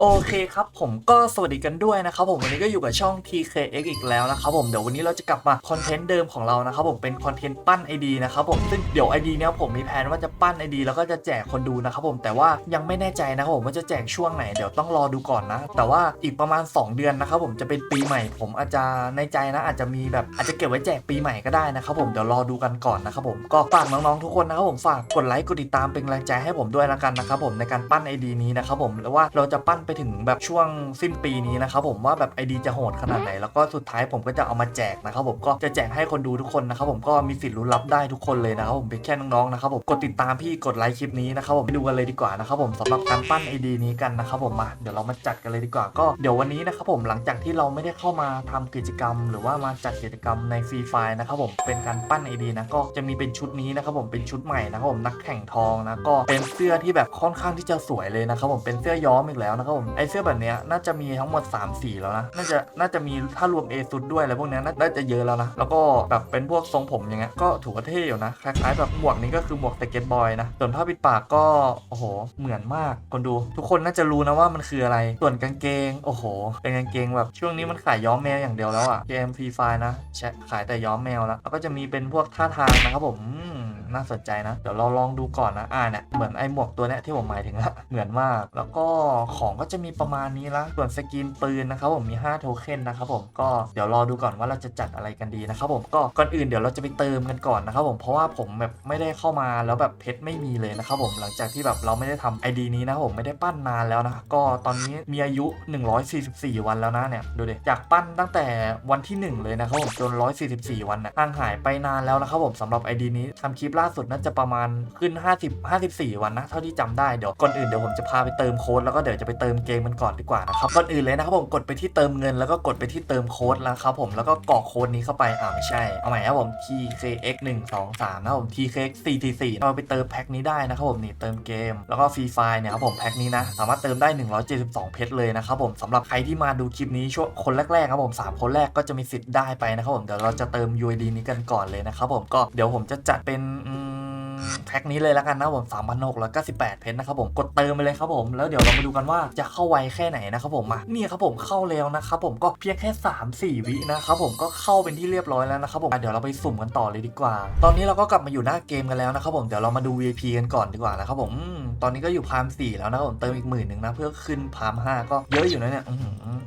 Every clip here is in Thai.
โอเคครับผมก็สวัสดีกันด้วยนะครับผมวันนี้ก็อยู่กับช่อง TKX อีกแล้วนะครับผมเดี๋ยววันนี้เราจะกลับมาคอนเทนต์เดิมของเรานะครับผมเป็นคอนเทนต์ปั้น ID นะครับผมซึ่งเดี๋ยว ID เนี้ยผมมีแผนว่าจะปั้น ID แล้วก็จะแจกคนดูนะครับผมแต่ว่ายังไม่แน่ใจนะครับผมว่าจะแจกช่วงไหนเดี๋ยวต้องรอดูก่อนนะ แต่ว่าอีกประมาณ 2 เดือนนะครับผมจะเป็นปีใหม่ ผมอาจจะในใจนะ อาจจะมีแบบอาจจะเก็บไว้แจกปีใหม่ก็ได้นะครับผมเดี๋ยวรอดูกันก่อนนะครับผมก็ฝากน้องๆทุกคนนะครับผมฝากกดไลค์กดติดตามเป็นกำลังใจให้ผมด้วยละกันนะครับผมในการปั้น ID นี้นะครับผมแล้วว่าเราจะปั้นไปถึงแบบช่วงสิ้นปีนี้นะครับผมว่าแบบ ID จะโหดขนาดไหน แล้วก็สุดท้ายผมก็จะเอามาแจกนะครับผมก็จะแจกให้คนดูทุกคนนะครับผมก็มีสิทธิ์ลุ้นรับได้ทุกคนเลยนะครับผมเป็นแค่น้องๆนะครับผมกดติดตามพี่กดไลค์คลิปนี้นะครับผมไปดูกันเลยดีกว่านะครับผมสำหรับการปั้น ID นี้กันนะครับผมมาเดี๋ยวเรามาจัดกันเลยดีกว่าก็เดี๋ยววันนี้นะครับผมหลังจากที่เราไม่ได้เข้ามาทำกิจกรรม หรือว่ามาจัดกิจกรรมในฟรีไฟนะครับผมเป็นการปั้น ID นะก็จะมีเป็นชุดนี้นะครับผมเป็นชุดใหม่นะครับผมนักแข่งทองนะก็เป็นเสื้อที่แบบค่อนข้างที่จะสวยเลยนะครับผมเป็นเสื้อย้อมอีกแล้วนะครับผมไอเสื้อแบบเนี้ยน่าจะมีทั้งหมด 3 สีแล้วนะ น่าจะน่าจะมีถ้ารวม A ซุดด้วยอะไรพวกเนี้ยน่าจะเยอะแล้วนะ แล้วก็แบบเป็นพวกทรงผมอย่างเงี้ยก็ถือว่าเท่อยู่นะคล้ายๆแบบหมวกนี้ก็คือหมวกสเก็ตบอยนะส่วนผ้าปิดปากก็โอ้โหเหมือนมากคนดูทุกคนน่าจะรู้นะว่ามันคืออะไร ส่วนกางเกง โอ้โห เป็นกางเกงแบบช่วงนี้มันขายย้อมแมวอย่างเดียวแล้วอะเกมฟรีไฟนะขายแต่ย้อมแมวแล้วแล้วก็จะมีเป็นพวกท่าทางนะครับผม น่าสนใจนะ เดี๋ยวเราลองดูก่อนนะอ่าเนี่ยเหมือนไอ้หมวกตัวเนี้ยที่ผมหมายถึงละเหมือนมาก แล้วก็ของก็จะมีประมาณนี้ละส่วนสกินปืนนะครับผมมี5โทเค็นนะครับผมก็เดี๋ยวรอดูก่อนว่าเราจะจัดอะไรกันดีนะครับผมก็ก่อนอื่นเดี๋ยวเราจะไปเติมกันก่อนนะครับผมเพราะว่าผมแบบไม่ได้เข้ามาแล้วแบบเพชรไม่มีเลยนะครับผมหลังจากที่แบบเราไม่ได้ทำ ID นี้นะผมไม่ได้ปั้นนานแล้วนะก็ตอนนี้มีอายุ 144 วันแล้วนะเนี่ยดูดิจากปั้นตั้งแต่วันที่ 1 เลยนะครับผมจน 144 วันนะห่างหายไปนานแล้วนะครับผมสำหรับ ID นี้ทำคลิปล่าาสุดน่าจะประมาณขึ้น 50 54 วันนะเท่าที่จำได้เดี๋ยวก่อนอื่นเดี๋ยวผมจะพาไปเติมโค้ดแล้วก็เดี๋ยวจะไปเติมเกมมันก่อนดีกว่านะครับก่อนอื่นเลยนะครับผมกดไปที่เติมเงินแล้วก็กดไปที่เติมโค้ดแล้วครับผมแล้วก็กรอกโค้ดนี้เข้าไปอ่าไม่ใช่เอาใหม่ครับผม TKX 1 2 3นะครับผม TKX 4 4 4เราไปเติมแพ็คนี้ได้นะครับผมนี่เติมเกมแล้วก็ฟรีไฟล์เนี่ยครับผมแพ็คนี้นะสามารถเติมได้ 172 เพชรเลยนะครับผมสำหรับใครที่มาดูคลิปนี้ช่วงคนแรกๆครับผมสามคนแรกก็จะมีสิทธิ์ได้ไปนะครับผมเดี๋ยวเราจะเติม UID นี้กันก่อนเลยนะครับผมก็เดี๋ยวผมจะจัดเป็นอืแพ็คนี้เลยแล้วกันนะผม3 6 9 8 เพชรนะครับผมกดเติมไปเลยครับผมแล้วเดี๋ยวเรามาดูกันว่าจะเข้าไวแค่ไหนนะครับผมมานี่ครับผมเข้าแล้วนะครับผมก็เพียงแค่ 3 4 วินะครับผมก็เข้าเป็นที่เรียบร้อยแล้วนะครับผมเดี๋ยวเราไปสุ่มกันต่อเลยดีกว่า ตอนนี้เราก็กลับมาอยู่หน้าเกมกันแล้วนะครับผมเดี๋ยวเรามาดู VIP กันก่อนดีกว่านะครับผม ตอนนี้ก็อยู่พาม4แล้วนะผมเติมอีกหมื่นหนึ่งนะเพื่อขึ้นพาม5ก็เยอะอยู่นะเนี่ย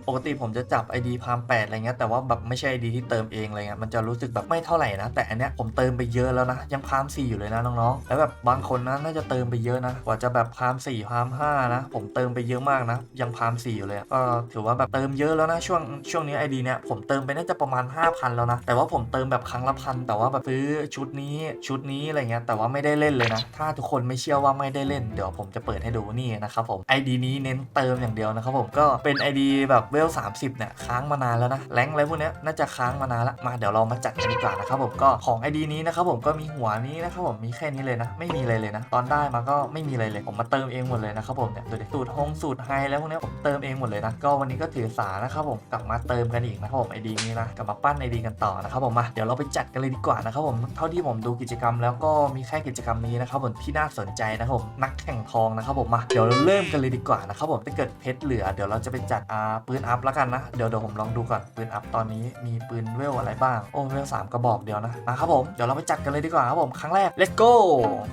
ปกติผมจะจับ ID พาม8อะไรเงี้ยแต่ว่าแบบไม่ใช่ ID ที่เติมเองอะไรเงี้ยมันจะรู้สึกแบบไม่เท่าไหร่นะ แต่อันเนี้ยผมเติมไปเยอะแล้วนะยังพาม4อยู่เลยนะน้องๆแล้วแบบบางคนนะน่าจะเติมไปเยอะนะกว่าจะแบบพาม4พาม5นะ ผมเติมไปเยอะมากนะ ยังพาม4อยู่เลยก็ถือว่าแบบเติมเยอะแล้วนะช่วงช่วงนี้ ID เนี้ยผมเติมไปน่าจะประมาณ 5,000 แล้วนะ แต่ว่าผมเติมแบบครั้งละพันแต่ว่าแบบซื้อชุดนี้ชุดนี้อะไรเงี้ยแต่ว่าไม่ได้เล่นเลยนะ ถ้าทุกคนไม่เชื่อว่าไม่ได้เล่นเดี๋ยวผมจะเปิดให้ดูนี่นะครับผม ID นี้เน้นเติมอย่างเดียวนะครับผมก็เป็น ID แบบเวล30เนี่ยค้างมานานแล้วนะแรงอะไรพวกเนี้ยน่าจะค้างมานานละมาเดี๋ยวเรามาจัดกันดีกว่านะครับผมก็ของ ID นี้นะครับผมก็มีหัวนี้นะครับผมมีแค่นี้เลยนะ ไม่มีอะไรเลยนะ ตอนได้มาก็ไม่มีอะไรเลยผมมาเติมเองหมดเลยนะครับผมเนี่ยดูดิสูตรฮงสูตรไฮแล้วพวกเนี้ยผมเติมเองหมดเลยนะก็วันนี้ก็ถือสานะครับผมกลับมาเติมกันอีกนะครับผม ID นี้นะกลับมาปั้น ID กันต่อนะครับผมมาเดี๋ยวเราไปจัดกันเลยดีกว่านะครับผมเท่าที่ผมดูกิจกรรมแล้วก็มีแค่กิจกรรมนี้นะครับผมที่น่าสนใจนะครับผมนักข่งทองนะครับผมมาเดี๋ยวเราเริ่มกันเลยดีกว่านะครับผมถ้าเกิดเพชรเหลือเดี๋ยวเราจะไปจัดอาปืนอัพแล้วกันนะเดี๋ยวเดี๋ยวผมลองดูก่อนปืนอัพตอนนี้มีปืนเวลอะไรบ้างโอ้เวลสามกระบอกเดียวนะนะครับผมเดี๋ยวเราไปจัดกันเลยดีกว่าครับผมครั้งแรก let's go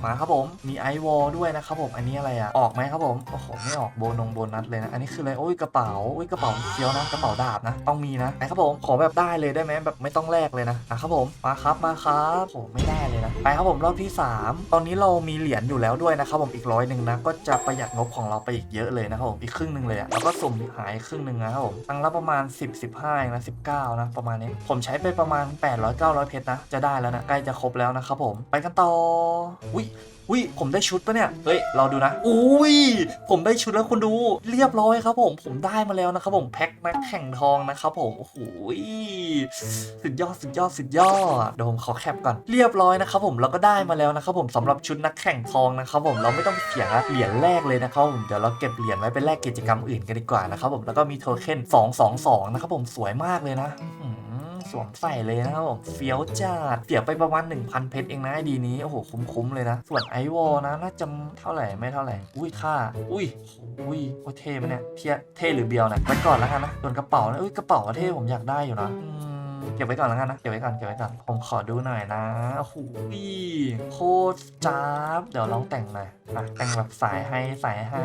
มาครับผมมีไอวอลด้วยนะครับผมอันนี้อะไรอะออกไหมครับผมโอ้โหไม่ออกโบนงโบนัสเลยนะอันนี้คืออะไรโอ้ยกระเป๋าโอ้ยกระเป๋าเคี้ยวนะกระเป๋าดาบนะต้องมีนะไหนครับผมขอแบบได้เลยได้ไหมแบบไม่ต้องแลกเลยนะนะครับผมมาครับมาครับโอ้ไม่ได้เลยนะไปครับผมรอบที่ 3 ตอนนี้เรามีเหรียญอยู่แล้วด้วยนะครับผมอีกร้อยหนึ่งนะก็จะประหยัดงบของเราไปอีกเยอะเลยนะครับผมอีกครึ่งหนึ่งเลยอะแล้วก็สุ่มหายครึ่งหนึ่งนะครับผมตังละประมาณ 10 15เองนะ19 นะประมาณนี้ ผมใช้ไปประมาณ 800 900 เพชรนะ จะได้แล้วนะ ใกล้จะครบแล้วนะครับผม ไปกันต่ออุ้ย อุ้ยผมได้ชุดปะเนี่ย เฮ้ยเราดูนะ อุ้ยผมได้ชุดแล้วคุณดู เรียบร้อยครับผมผมได้มาแล้วนะครับผมแพ็คนักแข่งทองนะครับผมโอ้โหสุดยอดสุดยอดสุดยอดเดี๋ยวผมขอแคปก่อนเรียบร้อยนะครับผมเราก็ได้มาแล้วนะครับผมสำหรับชุดนักแข่งทองนะครับผมเราไม่ต้องเสียเหรียญแรกเลยนะครับผมเดี๋ยวเราเก็บเหรียญไว้เป็นแลกกิจกรรมอื่นกันดีกว่านะครับผมแล้วก็มีโทเค็น222นะครับผมสวยมากเลยนะ สวมใส่เลยนะครับผมเฟี้ยวจัดเสียไปประมาณ 1,000 เพชรเองนะดีนี้ โอ้โห คุ้มๆเลยนะ ส่วนไอวอลนะน่าจะเท่าไหร่ไม่เท่าไหร่ อุ้ยค่า อุ้ยอุ้ยโอเท่ไหมเนี่ยเทเทหรือเบียวนะไปก่อนแล้วกันนะส่วนกระเป๋านะอุ้ยกระเป๋าเท่ผมอยากได้อยู่นะ เก็บไว้ก่อนแล้วกันนะ เก็บไว้ก่อน เก็บไว้ก่อน ผมขอดูหน่อยนะ โอ้โหโคตรจ้าบ เดี๋ยวลองแต่งหน่อยอะแต่งแบบสายให้สายให้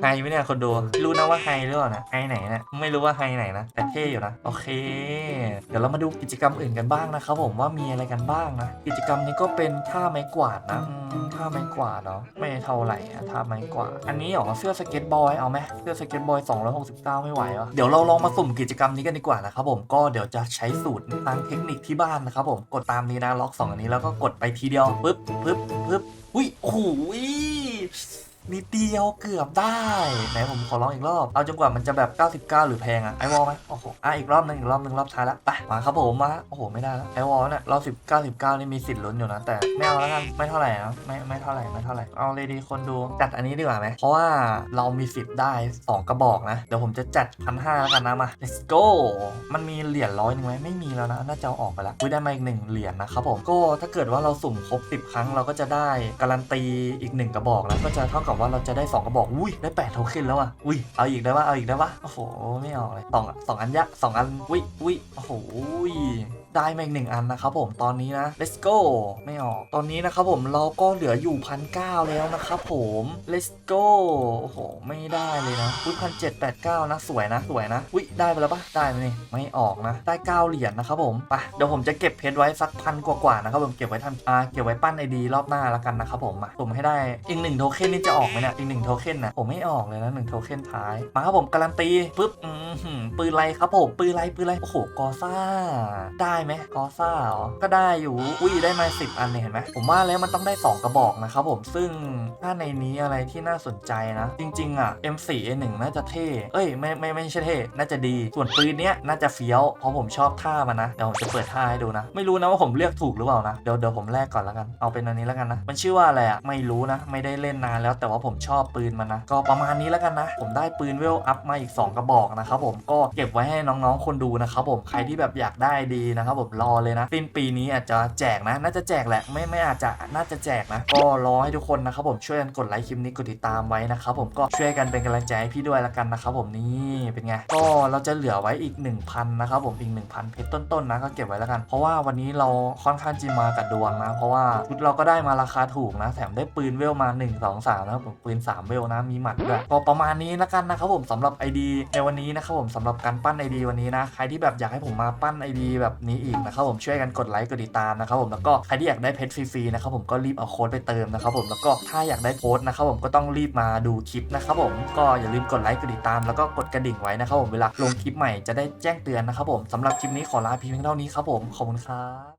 ไฮไหมเนี่ยคนดู รู้นะว่าไฮหรือเปล่านะไฮไหนนะไม่รู้ว่าไฮไหนนะ แต่เท่อยู่นะ โอเค เดี๋ยวเรามาดูกิจกรรมอื่นกันบ้างนะครับผมว่ามีอะไรกันบ้างนะ กิจกรรมนี้ก็เป็นท่าไม้กวาดนะท่าไม้กวาดเนาะไม่เท่าไหร่อะท่าไม้กวาดอันนี้หรอเสื้อสเก็ตบอยเอาไหมเสื้อสเก็ตบอย269 ไม่ไหวเหรอเดี๋ยวเราลองมาสุ่มกิจกรรมนี้กันดีกว่านะครับผมก็เดี๋ยวจะใช้สูตรทางเทคนิคที่บ้านนะครับผมกดตามนี้นะล็อกสองอันนี้แล้วก็กดไปทีเดียวปึ๊บปึ๊บปึ๊บอุ้ยโอ้ย นิดเดียวเกือบได้ ไหนผมขอลองอีกรอบ เอาจนกว่ามันจะแบบ 99 หรือแพงอะไอวอลไหมโอ้โห อะอีกรอบหนึงอีกรอบหนึงรอบท้ายละ ไป มาครับผมมา โอ้โห ไม่ได้แล้วไอวอลเนี่ยรอบ10 99 นี่มีสิทธิ์ลุ้นอยู่นะ แต่ไม่เอาแล้วกัน ไม่เท่าไหร่นะไม่ไม่เท่าไหร่ไม่เท่าไหร่ เอาเลยดีคนดู จัดอันนี้ดีกว่าไหม เพราะว่าเรามีสิทธิ์ได้ 2 กระบอกนะ เดี๋ยวผมจะจัดพันห้าแล้วกันนะมา let's go มันมีเหรียญร้อยหนึ่งไหมไม่มีแล้วนะ น่าจะเอาออกไปแล้วอุ้ยได้มาอีกหนึ่งเหรียญนะครับผม ก็ถ้าเกิดว่าเราสุ่มครบ 10 ครั้งเราก็จะได้การันตีอีกหนึ่งกระบอกแล้วก็จะเท่ากับว่าเราจะได้สองกระบอกอุ้ยได้แปดโทเค็นแล้วอะอุ้ยเอาอีกได้ปะเอาอีกได้ปะโอ้โหไม่ออกเลยสองสองอันยะสองอันอุ้ยอุ้ยโอ้โห ได้มาอีกหนึ่งอันนะครับผมตอนนี้นะ let's go ไม่ออก ตอนนี้นะครับผมเราก็เหลืออยู่พันเแล้วนะครับผม let's go โอ้โห ไม่ได้เลยนะอุ้ยพันเจ็ดแปดเก้านะ สวยนะ สวยนะ อุ้ยได้ไปแล้วปะได้ไหมนี่ไม่ออกนะ ได้เก้าเหรียญนะครับผมไปเดี๋ยวผมจะเก็บเพชรไว้สักพันกว่าๆนะครับผมเก็บไว้ทำอ่าเก็บไว้ปั้นไอดีรอบหน้าแล้วกันนะครับผมมาสุ่มให้ได้อีกหนึ่งโทเค็นนี่จะออกไหมเนี่ยอีกหนึ่งโทเค็นนะผมไม่ออกเลยนะหนึ่งโทเค็นท้ายมาครับผมการันตีปุ๊บอืมปืนไรครับผมปืนไรปืนไรโอ้โหกอซ่าได้ไหมกอซ่าเหรอ ก็ได้อยู่ อุ้ยได้มาสิบอันเนี่ยเห็นไหมผมว่าแล้วมันต้องได้ 2 กระบอกนะครับผมซึ่งถ้าในนี้อะไรที่น่าสนใจนะ จริง ๆ อะ M4 A1 น่าจะเท่ เอ้ยไม่ไม่ไม่ใช่เท่ น่าจะดี ส่วนปืนเนี้ยน่าจะเฟี้ยว เพราะผมชอบท่ามันนะ เดี๋ยวผมจะเปิดท่าให้ดูนะ ไม่รู้นะว่าผมเลือกถูกหรือเปล่านะ เดี๋ยวเดี๋ยวผมแลกก่อนแล้วกัน เอาเป็นอันนี้แล้วกันนะ มันชื่อว่าอะไรอะ ไม่รู้นะ ไม่ได้เล่นนานแล้วแต่ว่าผมชอบปืนมันนะ ก็ประมาณนี้แล้วกันนะ ผมได้ปืนเวลอัพมาอีก 2 กระบอกนะครับผม ก็เก็บไว้ให้น้องๆคนดูนะครับผม ใครที่แบบอยากได้ดีนะครับผมรอเลยนะสิ้นปีนี้อาจจะแจกนะ น่าจะแจกแหละไม่ไม่อาจจะน่าจะแจกนะ ก็รอให้ทุกคนนะครับผมช่วยกันกดไลค์คลิปนี้กดติดตามไว้นะครับผมก็ช่วยกันเป็นกำลังใจให้พี่ด้วยละกันนะครับผมนี่เป็นไงก็เราจะเหลือไว้อีก 1,000นะครับผมอีก 1,000เพชรต้นๆนะก็เก็บไว้ล้วกัน เพราะว่าวันนี้เราค่อนข้างจีมากับดวงนะ เพราะว่าชุดเราก็ได้มาราคาถูกนะ แถมได้ปืนเวลมา 1 2 3นะครับผมปืน 3 เวลนะมีหมัดด้วยก็ประมาณนี้ละกันนะครับผมสำหรับ ID ในวันนี้นะครับผมสำหรับการปั้น ID วันนี้นะใครที่แบบอยากให้ผมมาปั้น ID แบบนี้อีกนะครับผมช่วยกันกดไลค์กดติดตามนะครับผมแล้วก็ใครที่อยากได้เพชรฟรีๆนะครับผมก็รีบเอาโค้ดไปเติมนะครับผมแล้วก็ถ้าอยากได้โค้ดนะครับผมก็ต้องรีบมาดูคลิปนะครับผมก็อย่าลืมกดไลค์กดติดตามแล้วก็กดกระดิ่งไว้นะครับผมเวลาลงคลิปใหม่จะได้แจ้งเตือนนะครับผมสำหรับคลิปนี้ขอลาเพียงเท่านี้ครับผมขอบคุณครับ